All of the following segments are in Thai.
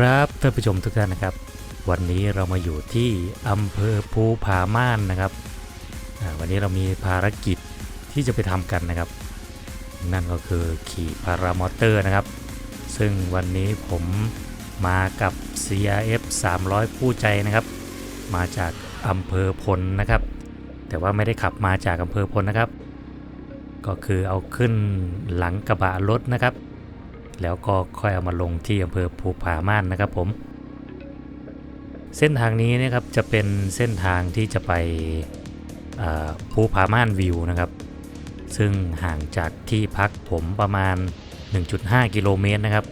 ครับท่านผู้ชมทุกท่านนะครับ วันนี้เรามาอยู่ที่อำเภอภูผาม่านนะครับวันนี้เรามีภารกิจที่จะไปทำกันนะครับ นั่นก็คือขี่พารามอเตอร์นะครับ ซึ่งวันนี้ผมมากับ CRF 300คู่ใจนะครับ มาจากอำเภอพลนะครับ แต่ว่าไม่ได้ขับมาจากอำเภอพลนะครับ ก็คือเอาขึ้นหลังกระบะรถนะครับ แล้วก็ค่อยเอามาลงที่อำเภอภูผาม่านนะครับผมเส้นทางนี้นะครับจะเป็นเส้นทางที่จะไปภูผาม่านวิวนะครับ ซึ่งห่างจากที่พักผมประมาณ 1.5 กิโลเมตรนะครับ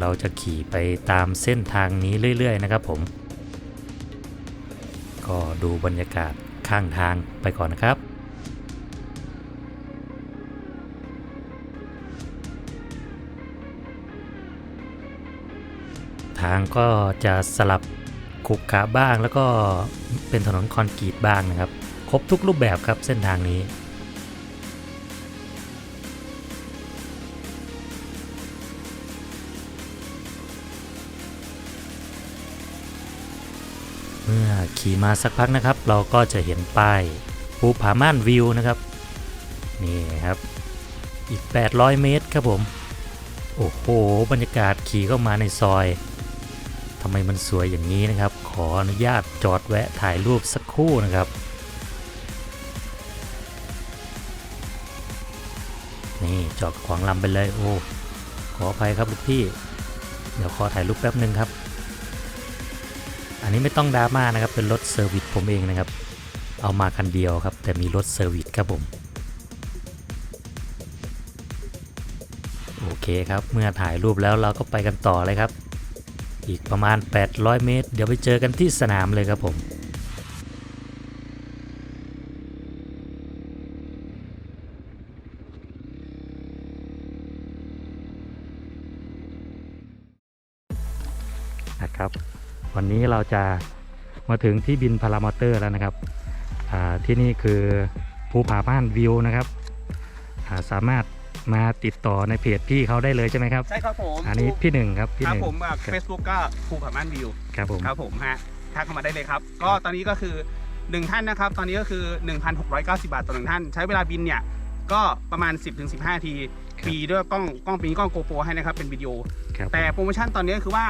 เราจะขี่ไปตามเส้นทางนี้เรื่อย ๆ นะครับผม ก็ดูบรรยากาศข้างทางไปก่อนนะครับ ทางก็จะสลับขรุขระบ้าง แล้วก็เป็นถนนคอนกรีตบ้างนะครับ ครบทุกรูปแบบครับเส้นทางนี้เมื่อขี่มาสักพักนะครับ เราก็จะเห็นป้ายภูผาม่านวิวนะครับ นี่ครับ อีก 800 เมตรครับผม โอ้โห บรรยากาศขี่เข้ามาในซอย ทำไมมันสวยอย่างนี้นะครับ ขออนุญาตจอดแวะถ่ายรูปสักครู่นะครับ นี่จอดขวางลำไปเลยโอ้ขออภัยครับลูกพี่ เดี๋ยวขอถ่ายรูปแป๊บหนึ่งครับ อันนี้ไม่ต้องดราม่านะครับเป็นรถเซอร์วิสผมเองนะครับ เอามาคันเดียวครับ แต่มีรถเซอร์วิสครับผมโอเคครับ เมื่อถ่ายรูปแล้วเราก็ไปกันต่อเลยครับ อีกประมาณ 800 เมตร เดี๋ยวไปเจอกันที่สนามเลยครับผมนะครับวันนี้เราจะมาถึงที่บินพารามอเตอร์แล้วนะครับที่นี่คือภูผาม่านวิวนะครับาสามารถ มาติดต่อในเพจพี่เขาได้เลยใช่ไหมครับ ใช่ครับผมอันนี้พี่หนึ่งครับพี่ครัหบนึ่งผมแบบครับเฟซบุ๊กก็ภูผาม่านวิวครับผมครับผมฮะทักเข้ามาได้เลยครับ ก็ตอนนี้ก็คือหนึ่งท่านนะครับ ตอนนี้ก็คือ 1,690 บาทต่อหนึ่งท่าน ใช้เวลาบินเนี่ยก็ประมาณ 10-15นาทีฟรีด้วยกล้องกล้องปีกล้องโกโปรให้นะครับเป็นวิดีโอครับแต่โปรโมชั่นตอนนี้ก็คือว่า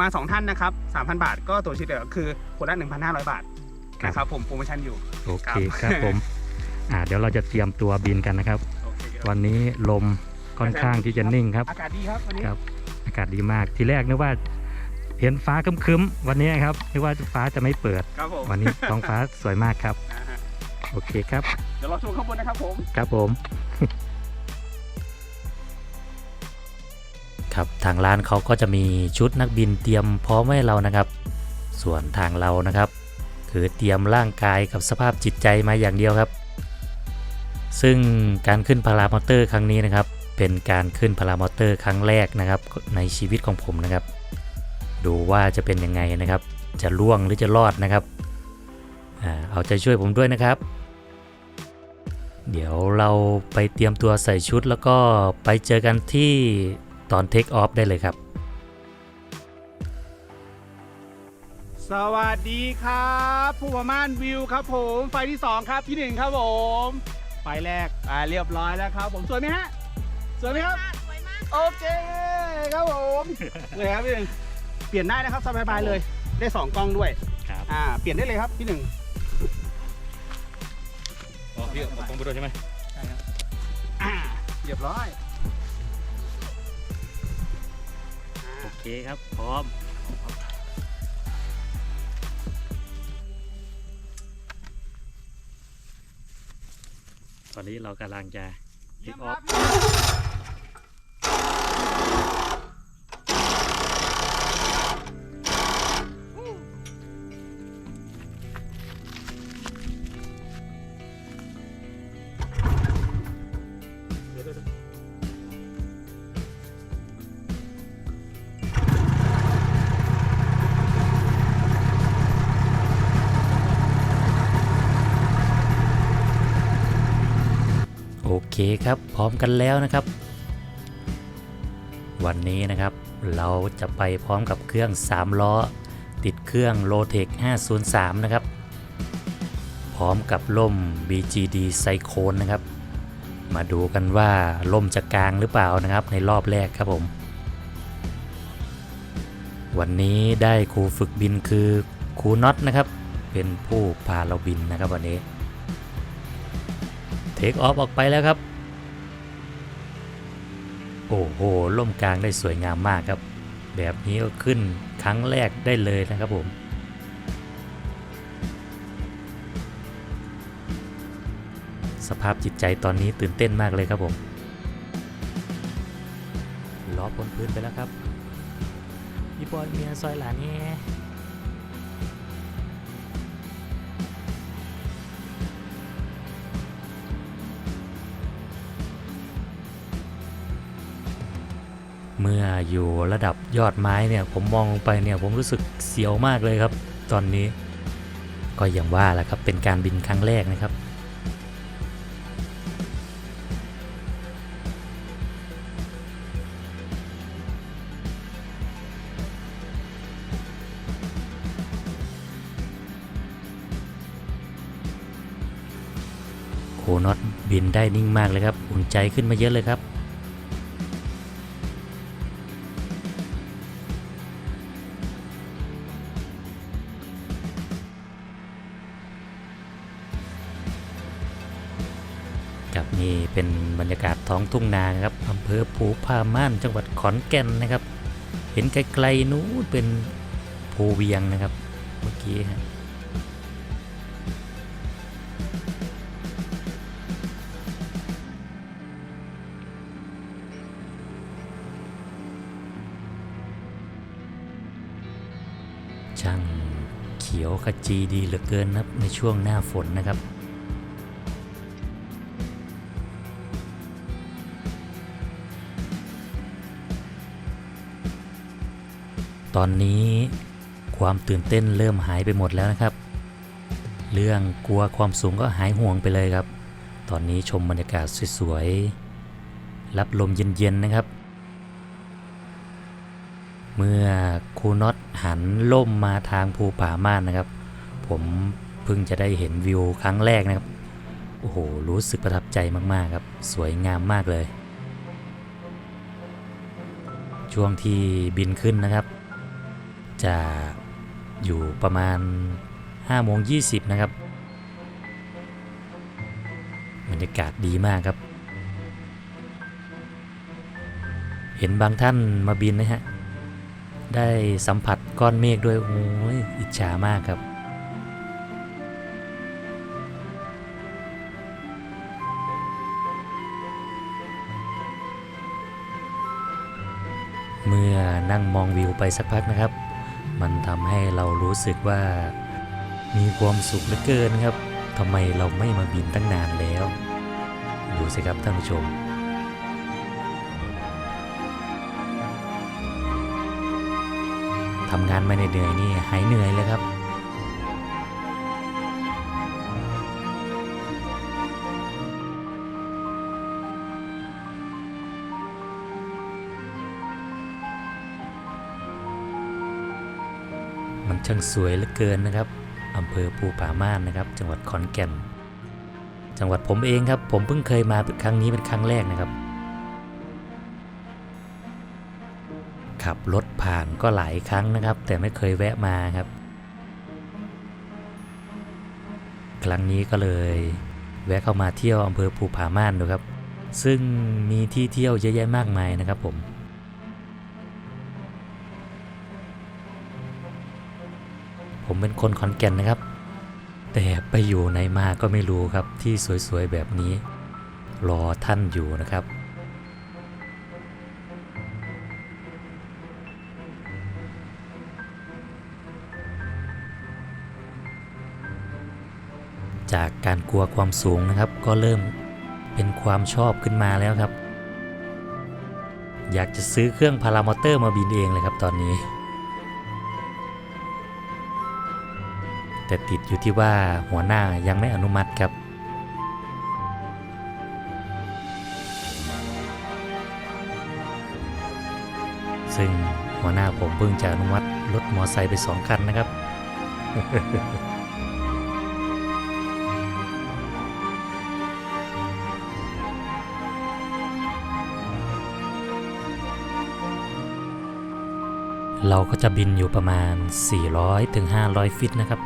มา 2 ท่านนะครับ3,000 บาท ก็ตัวเฉลี่ยก็คือคนละ1,500 บาทนะครับผมโปรโมชั่นอยู่โอเคครับครับผมอ่าเดี๋ยวเราจะเตรียมตัวบินกันนะครับโอเคครับ วันนี้ลมค่อนข้างที่จะนิ่งครับ อากาศดีครับวันนี้ครับ อากาศดีมาก ทีแรกนึกว่าเห็นฟ้าครึ้มๆวันนี้ครับนึกว่าฟ้าจะไม่เปิด ครับผมวันนี้ท้องฟ้าสวยมากครับ อ่าฮะโอเคครับ เดี๋ยวเราชมข้างบนนะครับผม ครับผม ครับทางร้านเขาก็จะมีชุดนักบินเตรียมพร้อมไว้ให้เรานะครับ ส่วนทางเรานะครับ คือเตรียมร่างกายกับสภาพจิตใจมาอย่างเดียวครับ ซึ่งการขึ้นพารามอเตอร์ครั้งนี้นะครับ เป็นการขึ้นพารามอเตอร์ครั้งแรกนะครับ ในชีวิตของผมนะครับ ดูว่าจะเป็นยังไงนะครับ จะล่วงหรือจะรอดนะครับอเอาใจช่วยผมด้วยนะครับ เดี๋ยวเราไปเตรียมตัวใส่ชุดแล้วก็ไปเจอกันที่ตอนเทคออฟได้เลยครับ สวัสดีครับ ผู้ประมาณวิวครับผม ไฟที่ 2 ครับที่1ครับผม ไฟแรกอ่าเรียบร้อยแล้วครับ ผมสวยไหมฮะสวยไหมครับสวยมากโอเคครับผมเลยครับพี่หนึ่งเปลี่ยนได้นะครับสบายๆเลย ได้2กล้องด้วยครับอ่าเปลี่ยนได้เลยครับพี่หนึ่งอ๋อพี่ผมต้องไปด้วยใช่ไหมอ่าเรียบร้อยโอเคครับพร้อม ตอนนี้เรากำลังจะเทเยี่ยคมออฟ คครับพร้อมกันแล้วนะครับ วันนี้นะครับเราจะไปพร้อมกับเครื่อง 3 ล้อ ติดเครื่อง l o t e c 503 นะครับ พร้อมกับล่ม BGD Cyclone นะครับ มาดูกันว่าล่มจะกลางหรือเปล่านะครับในรอบแรกครับผม วันนี้ได้ครูฝึกบินคือครูน็อตนะครับ เป็นผู้พาเราบินนะครับวันนี้เทคออฟออกไปแล้วครับ โอ้โหล่มกลางได้สวยงามมากครับ แบบนี้ก็ขึ้นครั้งแรกได้เลยนะครับผมสภาพจิตใจตอนนี้ตื่นเต้นมากเลยครับผมล้อบนพื้นไปแล้วครับพี่บอลเมียซอยหลานเนี่ เมื่ออยู่ระดับยอดไม้เนี่ยผมมองลงไปเนี่ยผมรู้สึกเสียวมากเลยครับ ตอนนี้ ก็อย่างว่าแหละครับเป็นการบินครั้งแรกนะครับโคน็อตบินได้นิ่งมากเลยครับ อุ่นใจขึ้นมาเยอะเลยครับ กับนี่เป็นบรรยากาศท้องทุ่งนาครับอำเภอภูพาม่านจังหวัดขอนแก่นนะครับ เห็นไกลๆนู้นเป็นภูเวียงนะครับเมื่อกี้ฮะช่างเขียวขจีดีเหลือเกินนะครับในช่วงหน้าฝนนะครับ ตอนนี้ความตื่นเต้นเริ่มหายไปหมดแล้วนะครับ เรื่องกลัวความสูงก็หายห่วงไปเลยครับ ตอนนี้ชมบรรยากาศสวยๆ รับลมเย็นๆนะครับ เมื่อครูน็อตหันล่มมาทางภูป่าม่านนะครับ ผมเพิ่งจะได้เห็นวิวครั้งแรกนะครับ โอ้โห รู้สึกประทับใจมากๆครับ สวยงามมากเลย ช่วงที่บินขึ้นนะครับ จะอยู่ประมาณ5โมง20 นะครับ บรรยากาศดีมากครับ เห็นบางท่านมาบินนะฮะ ได้สัมผัสก้อนเมฆด้วย โอ้ยอิจฉามากครับเมื่อนั่งมองวิวไปสักพักนะครับ มันทำให้เรารู้สึกว่า มีความสุขเหลือเกินครับทำไมเราไม่มาบินตั้งนานแล้ว ดูสิครับท่านผู้ชมทำงานมาเหนื่อยๆนี่หายเหนื่อยเลยครับ ช่างสวยเหลือเกินนะครับอำเภอภูป่าม่านนะครับ จังหวัดขอนแก่น จังหวัดผมเองครับ ผมเพิ่งเคยมาครั้งนี้เป็นครั้งแรกนะครับ ขับรถผ่านก็หลายครั้งนะครับ แต่ไม่เคยแวะมาครับ ครั้งนี้ก็เลย แวะเข้ามาเที่ยวอำเภอภูผาม่านดูครับ ซึ่งมีที่เที่ยวเยอะแยะมากมายนะครับผม ผมเป็นคนขอนแก่นนะครับ แต่ไปอยู่ไหนมาก็ไม่รู้ครับที่สวยๆแบบนี้ รอท่านอยู่นะครับจากการกลัวความสูงนะครับ ก็เริ่มเป็นความชอบขึ้นมาแล้วครับ อยากจะซื้อเครื่องพารามอเตอร์มาบินเองเลยครับตอนนี้ แต่ติดอยู่ที่ว่าหัวหน้ายังไม่อนุมัติครับ ซึ่งหัวหน้าผมเพิ่งจะอนุมัติรถมอไซค์ไปสองคันนะครับเราก็จะบินอยู่ประมาณ 400-500ถึง500ฟิตนะครับ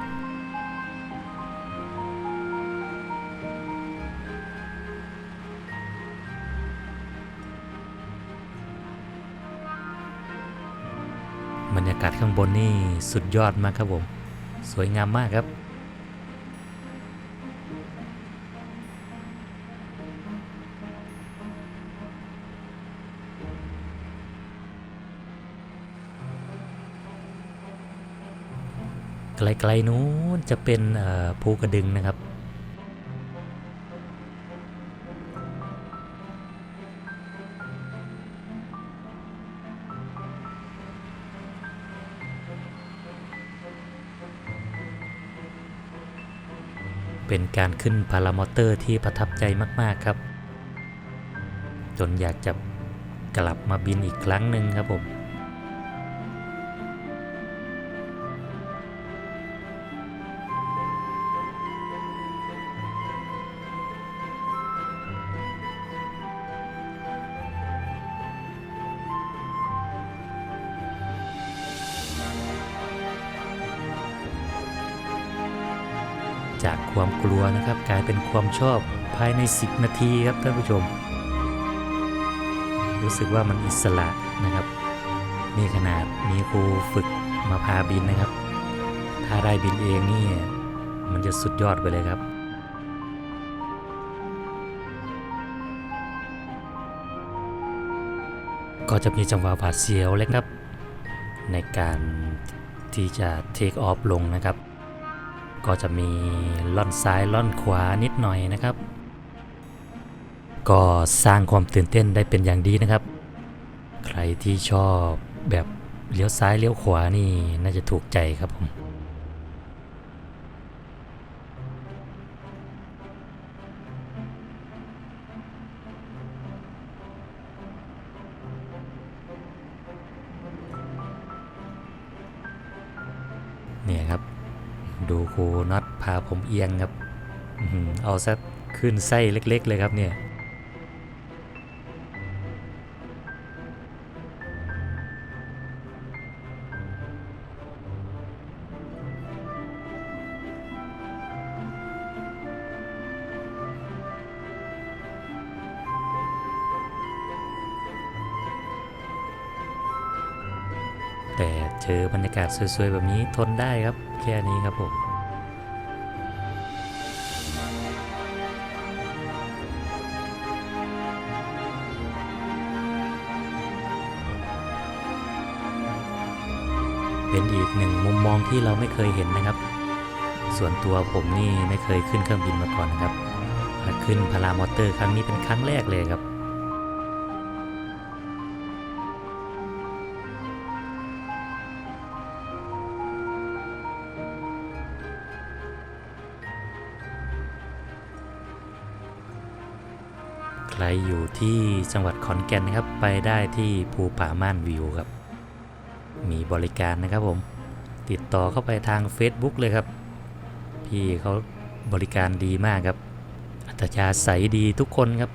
บนนี่สุดยอดมากครับผม สวยงามมากครับไกลๆนู้นจะเป็นภูกระดึงนะครับ เป็นการขึ้นพารามอเตอร์ที่ประทับใจมาก ๆ ครับ จนอยากจะกลับมาบินอีกครั้งหนึ่งครับผม ความกลัวนะครับ กลายเป็นความชอบภายใน 10 นาทีครับท่านผู้ชม รู้สึกว่ามันอิสระนะครับนี่ขนาดมีครูฝึกมาพาบินนะครับ ถ้าได้บินเองนี่มันจะสุดยอดไปเลยครับก็จะมีจังหวะบาดเสียวเล็กครับ ในการที่จะเทคออฟลงนะครับ ก็จะมีล่อนซ้ายล่อนขวานิดหน่อยนะครับ ก็สร้างความตื่นเต้นได้เป็นอย่างดีนะครับ ใครที่ชอบแบบเลี้ยวซ้ายเลี้ยวขวานี่น่าจะถูกใจครับผม ดูครูน็อตพาผมเอียงครับ เอาซะขึ้นไส้เล็ก ๆ เลยครับเนี่ย เจอบรรยากาศสวยๆ แบบนี้ทนได้ครับ แค่นี้ครับผมเป็นอีกหนึ่งมุมมองที่เราไม่เคยเห็นนะครับ ส่วนตัวผมนี่ไม่เคยขึ้นเครื่องบินมาก่อนนะครับ ขึ้นพารามอเตอร์ครั้งนี้เป็นครั้งแรกเลยครับ ใครอยู่ที่จังหวัดขอนแก่นนะครับ ไปได้ที่ภูผาม่านวิวครับ มีบริการนะครับผม ติดต่อเข้าไปทาง Facebook เลยครับ พี่เขาบริการดีมากครับ อัตยาใสดีทุกคนครับ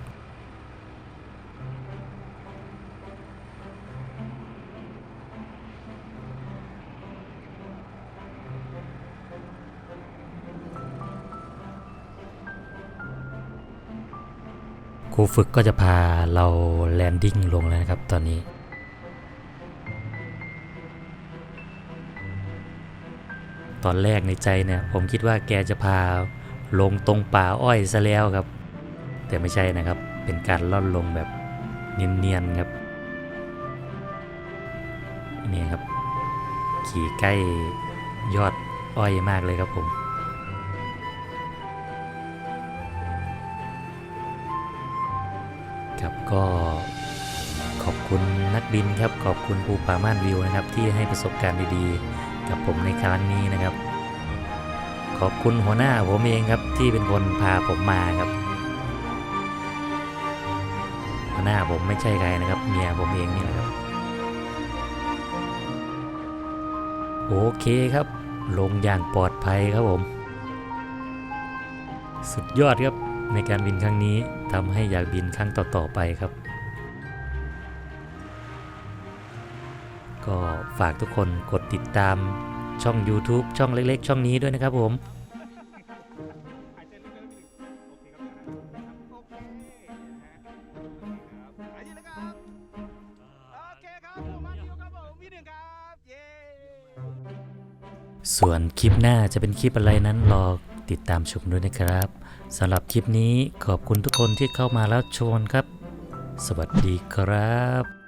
ฝึกก็จะพาเราแลนดิ้งลงแล้วนะครับตอนนี้ตอนแรกในใจเนี่ยผมคิดว่าแกจะพาลงตรงป่าอ้อยซะแล้วครับ แต่ไม่ใช่นะครับเป็นการล่อนลงแบบเนียนๆครับนี่ครับ ขี่ใกล้ยอดอ้อยมากเลยครับผม ก็ขอบคุณนักบินครับ ขอบคุณภูผาม่านวิวนะครับ ที่ให้ประสบการณ์ดีๆ กับผมในครั้งนี้นะครับ ขอบคุณหัวหน้าผมเองครับที่เป็นคนพาผมมาครับ หัวหน้าผมไม่ใช่ใครนะครับ เมียผมเองนี่แหละครับ โอเคครับ ลงอย่างปลอดภัยครับผม สุดยอดครับ ในการบินครั้งนี้ทำให้อยากบินครั้งต่อๆไปครับ ก็ฝากทุกคนกดติดตามช่อง YouTube ช่องเล็กๆ ช่องนี้ด้วยนะครับผมส่วนคลิปหน้าจะเป็นคลิปอะไรนั้นรอ ติดตามชมด้วยนะครับสำหรับคลิปนี้ขอบคุณทุกคนที่เข้ามาแล้วชมครับ สวัสดีครับ